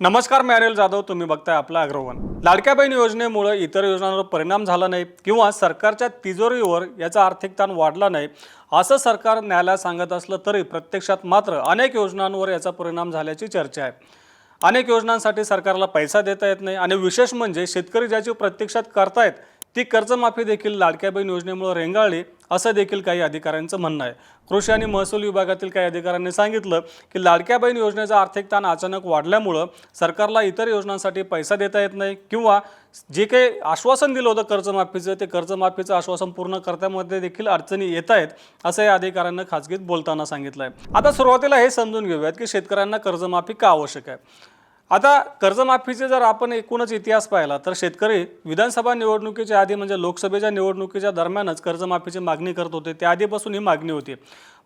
नमस्कार मी अनिल जाधव. तुम्ही बघताय आपला अग्रवन. लाडक्या बहीण योजनेमुळे इतर योजनांवर परिणाम झाला नाही किंवा सरकारच्या तिजोरीवर याचा आर्थिक ताण वाढला नाही असं सरकार न्यायालयात सांगत असलं तरी प्रत्यक्षात मात्र अनेक योजनांवर याचा परिणाम झाल्याची चर्चा आहे. अनेक योजनांसाठी सरकारला पैसा देता येत नाही आणि विशेष म्हणजे शेतकरी ज्याची प्रत्यक्षात करतायत ती कर्जमाफी देखील लाडक्या बहीण योजनेमुळे रेंगाळली असं देखील काही अधिकाऱ्यांचं म्हणणं आहे. कृषी आणि महसूल विभागातील काही अधिकाऱ्यांनी सांगितलं की लाडक्या बहीण योजनेचा आर्थिक ताण अचानक वाढल्यामुळं सरकारला इतर योजनांसाठी पैसा देता येत नाही किंवा जे काही आश्वासन दिलं होतं कर्जमाफीचं ते कर्जमाफीचं आश्वासन पूर्ण करण्यामध्ये देखील अडचणी येत आहेत असं या अधिकाऱ्यांना खाजगीत बोलताना सांगितलं आहे आता सुरुवातीला हे समजून घेऊयात की शेतकऱ्यांना कर्जमाफी का आवश्यक आहे. आता कर्जमाफीचे जर आपण एकूणच इतिहास पाहिला तर शेतकरी विधानसभा निवडणुकीच्या आधी म्हणजे लोकसभेच्या निवडणुकीच्या दरम्यानच कर्जमाफीची मागणी करत होते. त्या आधीपासून ही मागणी होती.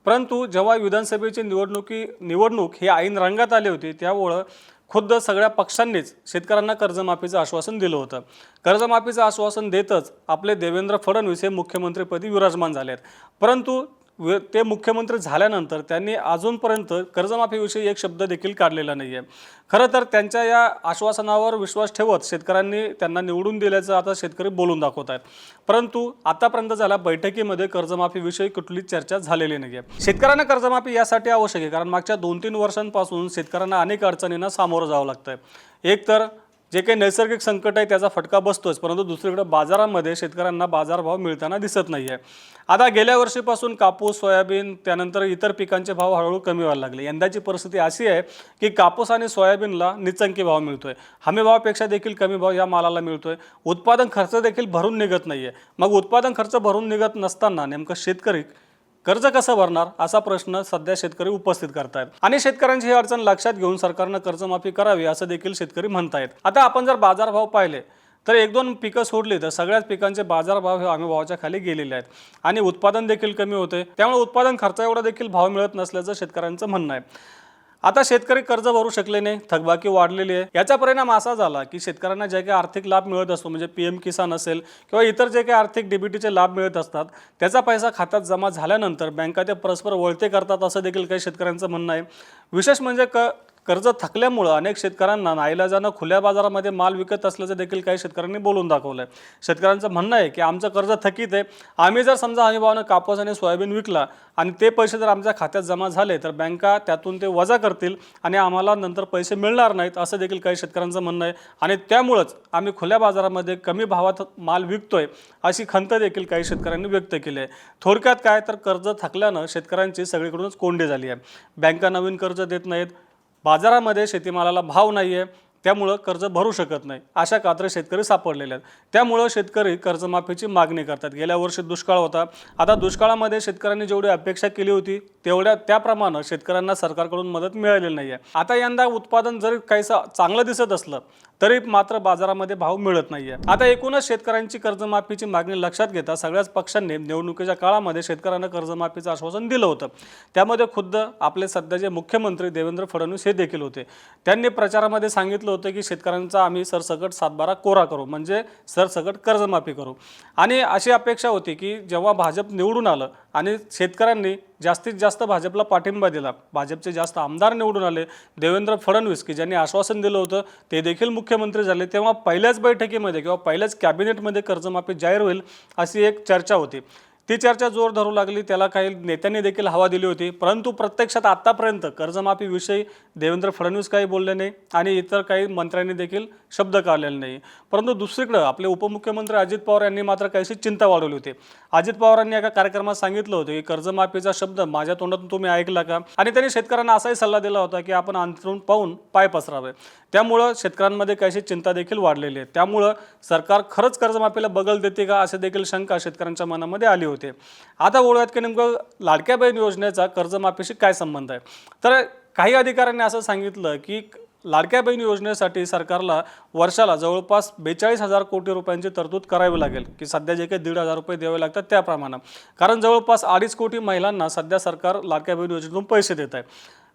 परंतु जेव्हा विधानसभेची निवडणुकी निवडणूक ही ऐन रंगात आली होती त्यामुळं खुद्द सगळ्या पक्षांनीच शेतकऱ्यांना कर्जमाफीचं आश्वासन दिलं होतं. कर्जमाफीचं आश्वासन देतच आपले देवेंद्र फडणवीस हे मुख्यमंत्रीपदी विराजमान झाले आहेत परंतु ते मुख्यमंत्री झाल्यानंतर त्यांनी अजूनपर्यंत कर्जमाफीविषयी एक शब्द देखील काढलेला नाही आहे खरं तर त्यांच्या या आश्वासनावर विश्वास ठेवत शेतकऱ्यांनी त्यांना निवडून दिल्याचं आता शेतकरी बोलून दाखवत आहेत. परंतु आतापर्यंत झाल्या बैठकीमध्ये कर्जमाफीविषयी कुठलीच चर्चा झालेली नाही आहे शेतकऱ्यांना कर्जमाफी यासाठी आवश्यक आहे कारण मागच्या दोन तीन वर्षांपासून शेतकऱ्यांना अनेक अडचणींना सामोरं जावं लागतं एक तर जे काही नैसर्गिक संकट आहे त्याचा फटका बसतोच. परंतु दुसरीकडे बाजारामध्ये शेतकऱ्यांना बाजारभाव मिळताना दिसत नाही आहे आता गेल्या वर्षीपासून कापूस सोयाबीन त्यानंतर इतर पिकांचे भाव हळूहळू कमी व्हायला लागले. यंदाची परिस्थिती अशी आहे की कापूस आणि सोयाबीनला निचंकी भाव मिळतो आहे हमीभावापेक्षा देखील कमी भाव या मालाला मिळतो आहे उत्पादन खर्च देखील भरून निघत नाही आहे मग उत्पादन खर्च भरून निघत नसताना नेमकं शेतकरी कर्ज कसं भरणार असा प्रश्न सध्या शेतकरी उपस्थित करतायत. आणि शेतकऱ्यांची ही अडचण लक्षात घेऊन सरकारनं कर्जमाफी करावी असं देखील शेतकरी म्हणतायत. आता आपण जर बाजारभाव पाहिले तर एक दोन पिकं सोडली तर सगळ्याच पिकांचे बाजारभाव हे हमी भावाच्या खाली गेलेले आहेत. आणि उत्पादन देखील कमी होते त्यामुळे उत्पादन खर्च एवढा देखील भाव मिळत नसल्याचं शेतकऱ्यांचं म्हणणं आहे. आता शेतकरी कर्ज भरू शकले नाही थकबाकी वाढलेली आहे. याचा परिणाम असा झाला की शेतकऱ्यांना जे काही आर्थिक लाभ मिळत असतो म्हणजे पी एम किसान असेल किंवा इतर जे काही आर्थिक डीबीटीचे लाभ मिळत असतात त्याचा पैसा खात्यात जमा झाल्यानंतर बँका ते परस्पर वळते करतात असं देखील काही शेतकऱ्यांचं म्हणणं आहे. विशेष म्हणजे क कर्ज थकल्यामुळं अनेक शेतकऱ्यांना नाईलाजानं खुल्या बाजारामध्ये माल विकत असल्याचं देखील काही शेतकऱ्यांनी बोलून दाखवलं आहे शेतकऱ्यांचं म्हणणं आहे की आमचं कर्ज थकीत आहे. आम्ही जर समजा हमीभावानं कापूस आणि सोयाबीन विकला आणि ते पैसे जर आमच्या खात्यात जमा झाले तर बँका त्यातून ते वजा करतील आणि आम्हाला नंतर पैसे मिळणार नाहीत असं देखील काही शेतकऱ्यांचं म्हणणं आहे. आणि त्यामुळंच आम्ही खुल्या बाजारामध्ये कमी भावात माल विकतोय अशी खंत देखील काही शेतकऱ्यांनी व्यक्त केली आहे. थोडक्यात काय तर कर्ज थकल्यानं शेतकऱ्यांची सगळीकडूनच कोंडी झाली आहे. बँका नवीन कर्ज देत नाहीत बाजारामध्ये शेतीमालाला भाव नाही आहे त्यामुळं कर्ज भरू शकत नाही अशा कात्र शेतकरी सापडलेले आहेत. त्यामुळं शेतकरी कर्जमाफीची मागणी करतात. गेल्या वर्षी दुष्काळ होता. आता दुष्काळामध्ये शेतकऱ्यांनी जेवढी अपेक्षा केली होती तेवढ्या त्याप्रमाणे शेतकऱ्यांना सरकारकडून मदत मिळालेली नाही आहे आता यंदा उत्पादन जरी काहीसं चांगलं दिसत असलं तरी मात्र बाजारामध्ये भाव मिळत नाही आहे आता एकूणच शेतकऱ्यांची कर्जमाफीची मागणी लक्षात घेता सगळ्याच पक्षांनी निवडणुकीच्या काळामध्ये शेतकऱ्यांना कर्जमाफीचं आश्वासन दिलं होतं. त्यामध्ये खुद्द आपले सध्याचे मुख्यमंत्री देवेंद्र फडणवीस हे देखील होते. त्यांनी प्रचारामध्ये सांगितलं होतं की शेतकऱ्यांचा आम्ही सरसकट सातबारा कोरा करू म्हणजे सरसकट कर्जमाफी करू. आणि अशी अपेक्षा होती की जेव्हा भाजप निवडून आलं आणि शेतकऱ्यांनी जास्तीत जास्त भाजपला पाठिंबा दिला. भाजपचे जास्त आमदार निवडून आले. देवेंद्र फडणवीस की ज्यांनी आश्वासन दिलं होतं ते देखील मुख्यमंत्री झाले. तेव्हा पहिल्याच बैठकीमध्ये किंवा पहिल्याच कॅबिनेटमध्ये कर्जमाफी जाहीर होईल अशी एक चर्चा होती. ती चर्चा जोर धरू लागली. त्याला काही नेत्यांनी देखील हवा दिली होती. परंतु प्रत्यक्षात आत्तापर्यंत कर्जमाफीविषयी देवेंद्र फडणवीस काही बोलले नाही आणि इतर काही मंत्र्यांनी देखील शब्द काढलेले नाही. परंतु दुसरीकडं आपले उपमुख्यमंत्री अजित पवार यांनी मात्र काहीशी चिंता वाढवली होती. अजित पवारांनी एका कार्यक्रमात सांगितलं होतं की कर्जमाफीचा शब्द माझ्या तोंडातून तुम्ही ऐकला का? आणि त्यांनी शेतकऱ्यांना असाही सल्ला दिला होता की आपण अंतरून पाहून पाय पसरावे. त्यामुळं शेतकऱ्यांमध्ये काहीशी चिंता देखील वाढलेली आहे. त्यामुळं सरकार खरंच कर्जमाफीला बगल देते का असे देखील शंका शेतकऱ्यांच्या मनामध्ये आली होती. आता बोलूयात की नेमकं लाडक्या बहीण योजनेचा कर्जमाफीशी काय संबंध आहे? तर काही अधिकाऱ्यांनी असं सांगितलं की लाडक्या बहीण योजनेसाठी सरकारला वर्षाला जवळपास बेचाळीस हजार कोटी रुपयांची तरतूद करावी लागेल की सध्या जे काही दीड हजार रुपये द्यावे लागतात त्याप्रमाणे. कारण जवळपास अडीच कोटी महिलांना सध्या सरकार लाडक्या बहीण योजनेतून पैसे देत आहे.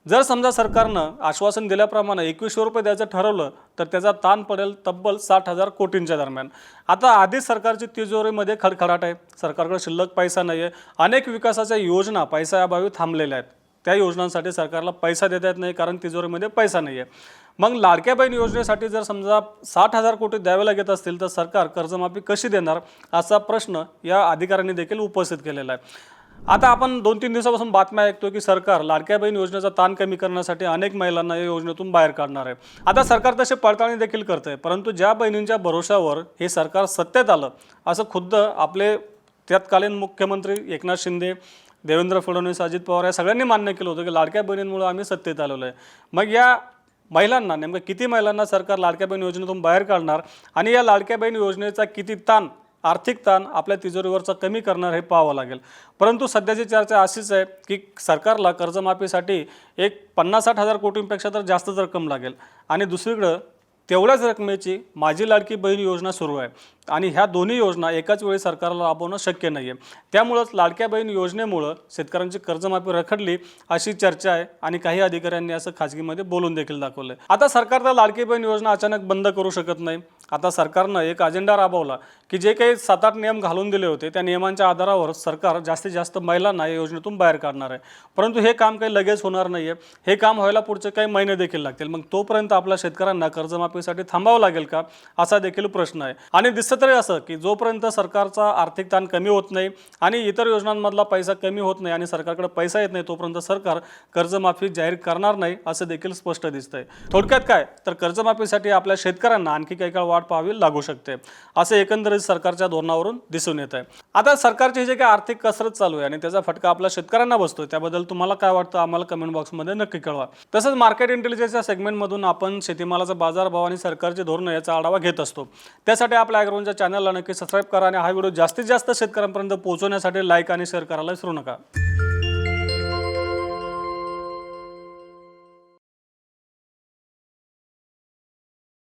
जर समजा सरकारनं आश्वासन दिल्याप्रमाणे एकवीसशे रुपये द्यायचं ठरवलं तर त्याचा ताण पडेल तब्बल साठ हजार कोटींच्या दरम्यान. आता आधीच सरकारची तिजोरीमध्ये खडखडाट आहे. सरकारकडे शिल्लक पैसा नाही आहे अनेक विकासाच्या योजना पैशाअभावी थांबलेल्या आहेत. त्या योजनांसाठी सरकारला पैसा देता येत नाही कारण तिजोरीमध्ये पैसा नाही आहे मग लाडक्या बहीण योजनेसाठी जर समजा साठ हजार कोटी द्यावे लागत असतील तर सरकार कर्जमाफी कशी देणार असा प्रश्न या अधिकाऱ्यांनी देखील उपस्थित केलेला आहे. आता आपण दोन तीन दिवसापासून बातम्या ऐकतो की सरकार लाडक्या बहीण योजनेचा ताण कमी करण्यासाठी अनेक महिलांना या योजनेतून बाहेर काढणार आहे. आता सरकार तसे पडताळणी देखील करते परंतु ज्या बहिणींच्या भरोशावर हे सरकार सत्तेत आलं असं खुद्द आपले तत्कालीन मुख्यमंत्री एकनाथ शिंदे देवेंद्र फडणवीस अजित पवार या सगळ्यांनी मान्य केलं होतं की लाडक्या बहिणींमुळे आम्ही सत्तेत आलेलो आहे. मग या महिलांना नेमकं किती महिलांना सरकार लाडक्या बहीण योजनेतून बाहेर काढणार आणि या लाडक्या बहीण योजनेचा किती ताण आर्थिक ताण आपल्या तिजोरीवरचा कमी करणार हे पाहावं लागेल. परंतु सध्याची चर्चा अशीच आहे की सरकारला कर्जमाफीसाठी एक पन्नास साठ हजार कोटींपेक्षा तर जास्तच रक्कम लागेल. आणि दुसरीकडं तेवढ्याच रकमेची माझी लाडकी बहीण योजना सुरू आहे. आणि ह्या दोन्ही योजना एकाच वेळी सरकारला राबवणं शक्य नाही आहे त्यामुळंच लाडक्या बहीण योजनेमुळं शेतकऱ्यांची कर्जमाफी रखडली अशी चर्चा आहे आणि काही अधिकाऱ्यांनी असं खाजगीमध्ये बोलून देखील दाखवलं आहे आता सरकार तर लाडकी बहीण योजना अचानक बंद करू शकत नाही. आता सरकारनं एक अजेंडा राबवला की जे काही सात आठ नियम घालून दिले होते त्या नियमांच्या आधारावर सरकार जास्तीत जास्त महिलांना या योजनेतून बाहेर काढणार आहे. परंतु हे काम काही लगेच होणार नाही आहे हे काम व्हायला पुढचे काही महिने देखील लागतील. मग तोपर्यंत आपल्या शेतकऱ्यांना कर्जमाफीसाठी थांबावं लागेल का? असा देखील प्रश्न आहे. आणि दिसतं तरी असं की जोपर्यंत सरकारचा आर्थिक ताण कमी होत नाही आणि इतर योजनांमधला पैसा कमी होत नाही आणि सरकारकडे पैसा येत नाही तोपर्यंत सरकार कर्जमाफी जाहीर करणार नाही असं देखील स्पष्ट दिसतंय. थोडक्यात काय? तर कर्जमाफीसाठी आपल्या शेतकऱ्यांना आणखी काही काळ वाट पाहावी लागू शकते असे एकंदरीत सरकारच्या धोरणावरून दिसून येत आहे आता सरकारची जे काही आर्थिक कसरत चालू आहे आणि त्याचा फटका आपल्या शेतकऱ्यांना बसतोय त्याबद्दल तुम्हाला काय वाटतं आम्हाला कमेंट बॉक्समध्ये नक्की कळवा. तसंच मार्केट इंटेलिजन्सच्या सेगमेंटमधून आपण शेतीमालाचा बाजारभाव आणि सरकारचे धोरणं याचा आढावा घेत असतो. त्यासाठी आपल्या ॲग्रोनच्या चॅनलला नक्की सबस्क्राईब करा आणि हा व्हिडिओ जास्तीत जास्त शेतकऱ्यांपर्यंत पोहोचवण्यासाठी लाईक आणि शेअर करायला विसरू नका.